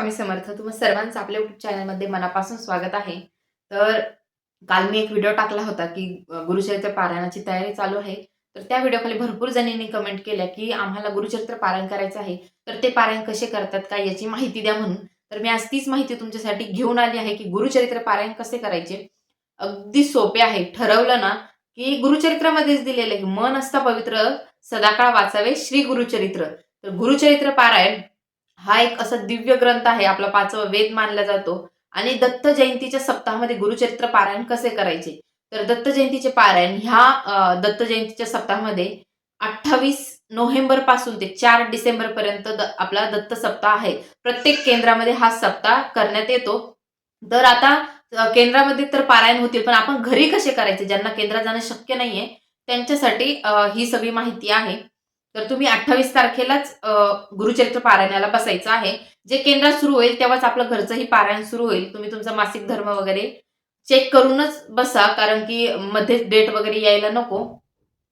स्वामी समर्थ. तुम्हा सर्वांचं आपल्या युट्यूब चॅनलमध्ये मनापासून स्वागत आहे. तर काल मी एक व्हिडिओ टाकला होता की गुरुचरित्र पारायणाची तयारी चालू आहे. तर त्या व्हिडिओखाली भरपूर जणींनी कमेंट केल्या की आम्हाला गुरुचरित्र पारायण करायचं आहे. तर ते पारायण कसे करतात काय याची माहिती द्या म्हणून. तर मी आज तीच माहिती तुमच्यासाठी घेऊन आली आहे की गुरुचरित्र पारायण कसे करायचे. अगदी सोपे आहे. ठरवलं ना की गुरुचरित्रामध्येच दिलेलं आहे. मन असता पवित्र सदाकाळ वाचावे श्री गुरुचरित्र. तर गुरुचरित्र पारायण हा एक असा दिव्य ग्रंथ आहे आपला पाचवा वेद मानला जातो. आणि दत्त जयंतीच्या सप्ताहामध्ये गुरुचरित्र पारायण कसे करायचे? तर दत्त जयंतीचे पारायण ह्या दत्त जयंतीच्या सप्ताहामध्ये अठ्ठावीस नोव्हेंबरपासून ते चार डिसेंबर पर्यंत आपला दत्त सप्ताह आहे. प्रत्येक केंद्रामध्ये हा सप्ताह करण्यात येतो. तर आता केंद्रामध्ये तर पारायण होतील पण आपण घरी कसे करायचे? ज्यांना केंद्रात जाणं शक्य नाहीये त्यांच्यासाठी ही सगळी माहिती आहे. तर तुम्ही अठ्ठावीस तारखेलाच गुरुचरित्र पारायणाला बसायचं आहे. जे केंद्रात सुरू होईल तेव्हाच आपलं घरचंही पारायण सुरू होईल. तुम्ही तुमचा मासिक धर्म वगैरे चेक करूनच बसा कारण की मध्येच डेट वगैरे यायला नको.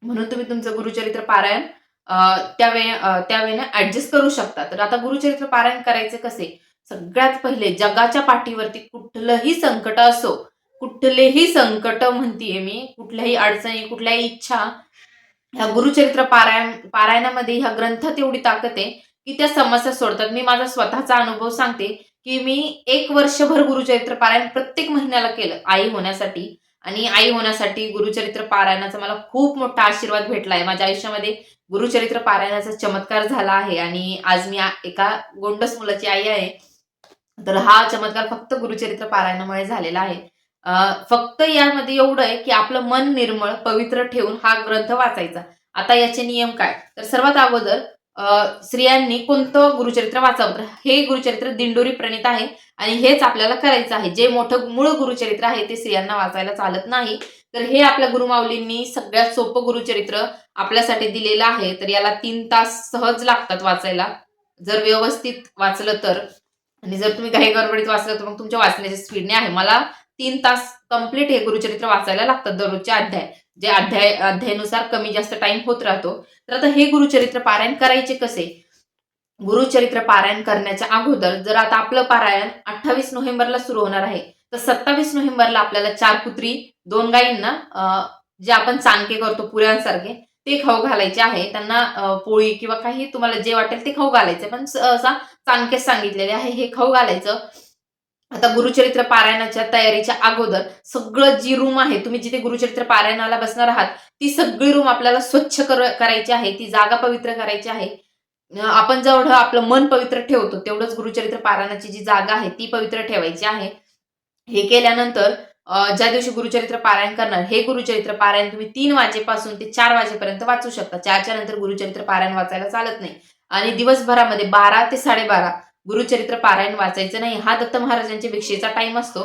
म्हणून तुम्ही तुमचं गुरुचरित्र पारायण अं, त्यावेळे अं, त्यावेळेने ऍडजस्ट करू शकता. तर आता गुरुचरित्र पारायण करायचे कसे? सगळ्यात पहिले जगाच्या पाठीवरती कुठलंही संकट असो कुठलेही संकट म्हणतीये मी कुठल्याही अडचणी कुठल्याही इच्छा ह्या गुरुचरित्र पारायण पारायणामध्ये ह्या ग्रंथात एवढी ताकद आहे की त्या समस्या सोडतात. मी माझा स्वतःचा अनुभव सांगते की मी एक वर्षभर गुरुचरित्र पारायण प्रत्येक महिन्याला केलं आई होण्यासाठी. आणि आई होण्यासाठी गुरुचरित्र पारायणाचा मला खूप मोठा आशीर्वाद भेटला आहे माझ्या आयुष्यामध्ये गुरुचरित्र पारायणाचा चमत्कार झाला आहे आणि आज मी एका गोंडस मुलाची आई आहे. तर हा चमत्कार फक्त गुरुचरित्र पारायणामुळे झालेला आहे. फक्त यामध्ये एवढं आहे की आपलं मन निर्मळ पवित्र ठेवून हा ग्रंथ वाचायचा. आता याचे नियम काय? तर सर्वात अगोदर स्त्रियांनी कोणतं गुरुचरित्र वाचावं? तर हे गुरुचरित्र दिंडोरी प्रणित आहे आणि हेच आपल्याला करायचं आहे. जे मोठं मूळ गुरुचरित्र आहे ते स्त्रियांना वाचायला चालत नाही. तर हे आपल्या गुरुमाऊलींनी सगळ्यात सोपं गुरुचरित्र आपल्यासाठी दिलेलं आहे. तर याला तीन तास सहज लागतात वाचायला. जर व्यवस्थित वाचलं तर. आणि जर तुम्ही काही गडबडीत वाचलं तर मग तुमच्या वाचण्याच्या स्पीडने आहे. मला तीन तास कंप्लीट हे गुरुचरित्र वाचायला लागतात दररोजचे अध्याय. जे अध्याय अध्यायानुसार कमी जास्त टाइम होत राहतो. तर आता हे गुरुचरित्र पारायण करायचे कसे? गुरुचरित्र पारायण करण्याच्या अगोदर जर आता आपलं पारायण अठ्ठावीस नोव्हेंबरला सुरू होणार आहे तर सत्तावीस नोव्हेंबरला आपल्याला चार कुत्री दोन गायींना जे आपण चाणके करतो पुऱ्यांसारखे ते खाऊ घालायचे आहे. त्यांना पोळी किंवा काही तुम्हाला जे वाटेल ते खाऊ घालायचे. पण सहसा चांगकेच सांगितलेले आहे हे खाऊ घालायचं. आता गुरुचरित्र पारायणाच्या तयारीच्या अगोदर सगळं जी रूम आहे तुम्ही जिथे गुरुचरित्र पारायणाला बसणार आहात ती सगळी रूम आपल्याला स्वच्छ कर- करायची आहे ती जागा पवित्र करायची आहे. आपण जेवढं आपलं मन पवित्र ठेवतो तेवढंच गुरुचरित्र पारायणाची जी जागा आहे ती पवित्र ठेवायची आहे. हे केल्यानंतर ज्या दिवशी गुरुचरित्र पारायण करणार हे गुरुचरित्र पारायण तुम्ही तीन वाजेपासून ते चार वाजेपर्यंत वाचू शकता. चारच्या नंतर गुरुचरित्र पारायण वाचायला चालत नाही. आणि दिवसभरामध्ये बारा ते साडेबारा गुरुचरित्र पारायण वाचायचं नाही. हा दत्त महाराजांच्या भिक्षेचा टाइम असतो.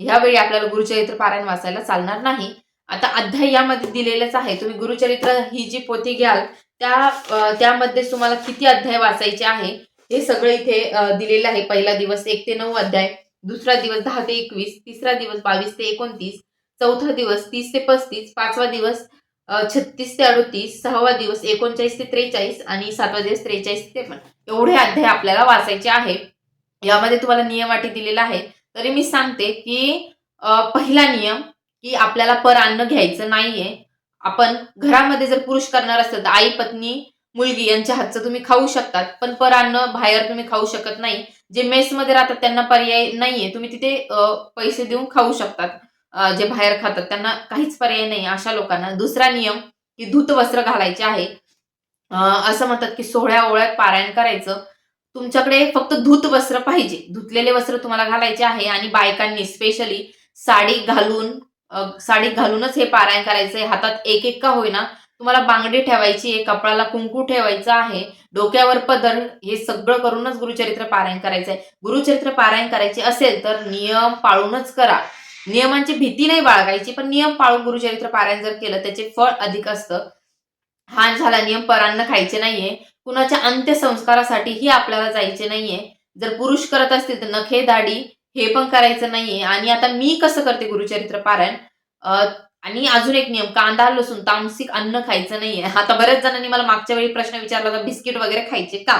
ह्यावेळी आपल्याला गुरुचरित्र पारायण वाचायला चालणार नाही. आता अध्याय यामध्ये दिलेलाच आहे. तुम्ही गुरुचरित्र ही जी पोथी घ्याल त्या त्यामध्ये तुम्हाला किती अध्याय वाचायचे आहे हे सगळं इथे दिलेलं आहे. पहिला दिवस एक ते नऊ अध्याय दुसरा दिवस दहा ते एकवीस तिसरा दिवस बावीस ते एकोणतीस चौथा दिवस तीस ते पस्तीस पाचवा दिवस छत्तीस ते अडतीस सहावा दिवस एकोणचाळीस ते त्रेचाळीस आणि सातवा दिवस त्रेचाळीस ते पण एवढे अध्याय आपल्याला वाचायचे आहे यामध्ये तुम्हाला नियम अटी दिलेला आहे. तरी मी सांगते की पहिला नियम की आपल्याला पर अन्न घ्यायचं नाहीये. आपण घरामध्ये जर पुरुष करणार असेल तर आई पत्नी मुलगी यांच्या हातचं तुम्ही खाऊ शकतात. पण पर अन्न बाहेर तुम्ही खाऊ शकत नाही. जे मेसमध्ये राहतात त्यांना पर्याय नाहीये. तुम्ही तिथे पैसे देऊन खाऊ शकतात. जे बाहेर खातात त्यांना काहीच पर्याय नाही. अशा लोकांना दुसरा नियम की धूत वस्त्र घालायचे आहे. असं म्हणतात की सोहळ्या ओळ्यात पारायण करायचं. तुमच्याकडे फक्त धूत वस्त्र पाहिजे. धुतलेले वस्त्र तुम्हाला घालायचे आहे आणि बायकांनी स्पेशली साडी घालून साडी घालूनच हे पारायण करायचंय हातात एक एक का होईना तुम्हाला बांगडी ठेवायची आहे कपडाला कुंकू ठेवायचं आहे डोक्यावर पदर हे सगळं करूनच गुरुचरित्र पारायण करायचं आहे. गुरुचरित्र पारायण करायचे असेल तर नियम पाळूनच करा. नियमांची भीती नाही बाळगायची पण नियम पाळून गुरुचरित्र पारायण जर केलं त्याचे फळ अधिक असतं. हा झाला नियम परांना खायचे नाहीये. कुणाच्या अंत्यसंस्कारासाठीही आपल्याला जायचे नाहीये. जर पुरुष करत असतील तर नखे दाढी हे पण करायचं नाहीये. आणि आता मी कसं करते गुरुचरित्र पारायण? आणि अजून एक नियम कांदा लसूण तामसिक अन्न खायचं नाहीये. आता बऱ्याच जणांनी मला मागच्या वेळी प्रश्न विचारला होता बिस्किट वगैरे खायचे का?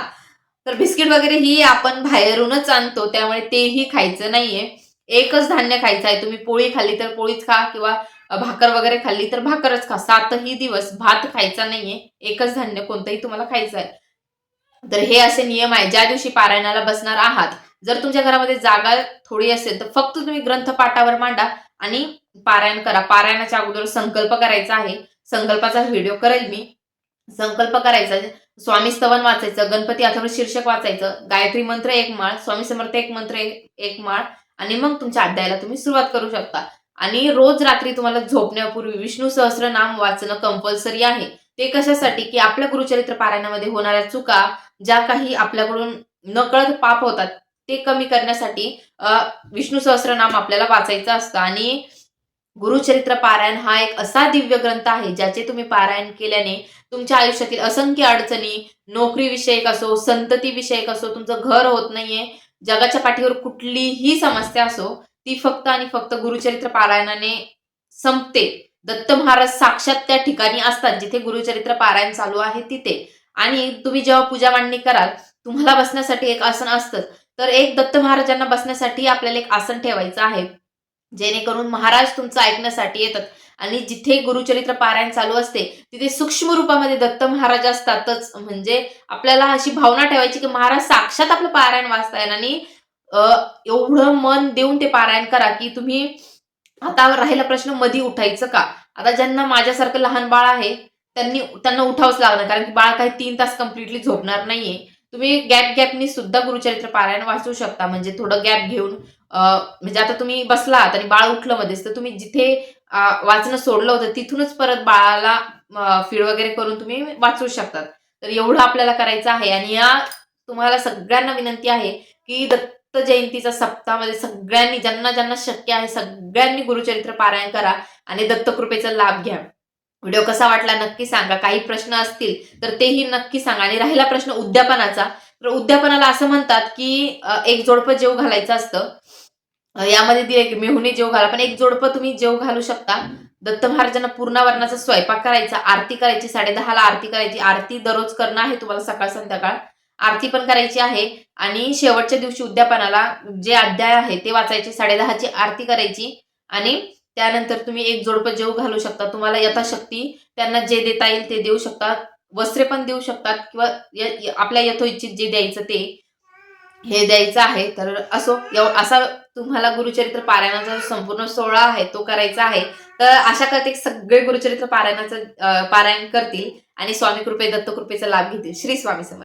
तर बिस्किट वगैरे ही आपण बाहेरूनच आणतो त्यामुळे तेही खायचं नाहीये. एकच धान्य खायचं आहे. तुम्ही पोळी खाल्ली तर पोळीच खा किंवा भाकर वगैरे खाल्ली तर भाकरच खा. सातही दिवस भात खायचा नाहीये. एकच धान्य कोणतंही तुम्हाला खायचं आहे. तर हे असे नियम आहे ज्या दिवशी पारायणाला बसणार आहात जर तुमच्या घरामध्ये जागा थोडी असेल तर फक्त तुम्ही ग्रंथपाठावर मांडा आणि पारायण करा. पारायणाच्या अगोदर संकल्प करायचा आहे. संकल्पाचा व्हिडिओ करेल मी. संकल्प करायचा स्वामी स्तवन वाचायचं गणपती अथवा शीर्षक वाचायचं गायत्री मंत्र एक माळ स्वामी समर्थ एक मंत्र एक एक माळ आणि मग तुमच्या अध्यायाला तुम्ही सुरुवात करू शकता. आणि रोज रात्री तुम्हाला झोपण्यापूर्वी विष्णू सहस्र नाम वाचणं कंपल्सरी आहे. ते कशासाठी? की आपल्या गुरुचरित्र पारायणामध्ये होणाऱ्या चुका ज्या काही आपल्याकडून नकळत पाप होतात ते कमी करण्यासाठी विष्णू सहस्र नाम आपल्याला वाचायचं असतं. आणि गुरुचरित्र पारायण हा एक असा दिव्य ग्रंथ आहे ज्याचे तुम्ही पारायण केल्याने तुमच्या आयुष्यातील असंख्य अडचणी नोकरी विषयक असो संतती विषयक असो तुमचं घर होत नाहीये. जगाच्या पाठीवर कुठलीही समस्या असो ती फक्त आणि फक्त गुरुचरित्र पारायणाने संपते. दत्त महाराज साक्षात त्या ठिकाणी असतात जिथे गुरुचरित्र पारायण चालू आहे तिथे. आणि तुम्ही जेव्हा पूजा मांडणी कराल तुम्हाला बसण्यासाठी एक आसन असतं. तर एक दत्त महाराजांना बसण्यासाठी आपल्याला एक आसन ठेवायचं आहे. जेणेकरून महाराज तुमचं ऐकण्यासाठी येतात. आणि जिथे गुरुचरित्र पारायण चालू असते तिथे सूक्ष्म रूपामध्ये दत्त महाराज असतातच. म्हणजे आपल्याला अशी भावना ठेवायची की महाराज साक्षात आपलं पारायण वाचताय आणि एवढं मन देऊन ते पारायण करा की तुम्ही आता राहिला प्रश्न मधी उठायचं का? आता ज्यांना माझ्यासारखं लहान बाळ आहे त्यांनी त्यांना उठावंच लागणार कारण की बाळ काही तीन तास कम्प्लिटली झोपणार नाहीये. तुम्ही गॅप गॅपनी सुद्धा गुरुचरित्र पारायण वाचू शकता. म्हणजे थोडं गॅप घेऊन म्हणजे आता तुम्ही बसलात आणि बाळ उठलं मध्येच तर तुम्ही जिथे वाचणं सोडलं होतं तिथूनच परत बाळाला फीड वगैरे करून तुम्ही वाचू शकतात. तर एवढं आपल्याला करायचं आहे आणि या तुम्हाला सगळ्यांना विनंती आहे की दत्त जयंतीचा सप्ताहामध्ये सगळ्यांनी ज्यांना ज्यांना शक्य आहे सगळ्यांनी गुरुचरित्र पारायण करा आणि दत्तकृपेचा लाभ घ्या. व्हिडिओ कसा वाटला नक्की सांगा. काही प्रश्न असतील तर तेही नक्की सांगा. आणि राहिला प्रश्न उद्यापनाचा. तर उद्यापनाला असं म्हणतात की एक जोडपं जेव घालायचं असतं. यामध्ये दिले की मेहुणी जेव घाला. पण एक जोडपं तुम्ही जेव घालू शकता. दत्त महाराजांना पूर्णावरणाचा स्वयंपाक करायचा आरती करायची साडेदहाला आरती करायची. आरती दररोज करणं आहे तुम्हाला सकाळ संध्याकाळ. आरती पण करायची आहे. आणि शेवटच्या दिवशी उद्यापनाला जे अध्याय आहे ते वाचायचे. साडेदहाची आरती करायची. आणि त्यानंतर तुम्ही एक जोडपं जेव घालू शकता. तुम्हाला यथाशक्ती त्यांना जे देता येईल ते देऊ शकता. वस्त्रे पण देऊ शकतात किंवा आपल्या यथोइच्छित जे द्यायचं ते. हे द्यायचं आहे तर असो एव- असा तुम्हाला गुरुचरित्र पारायणाचा संपूर्ण सोहळा आहे तो करायचा आहे तर आशा करते सगळे गुरुचरित्र पारायणाचं पारायण करतील आणि स्वामी कृपे दत्त कृपेचा लाभ घेतील. श्री स्वामी समर्थ.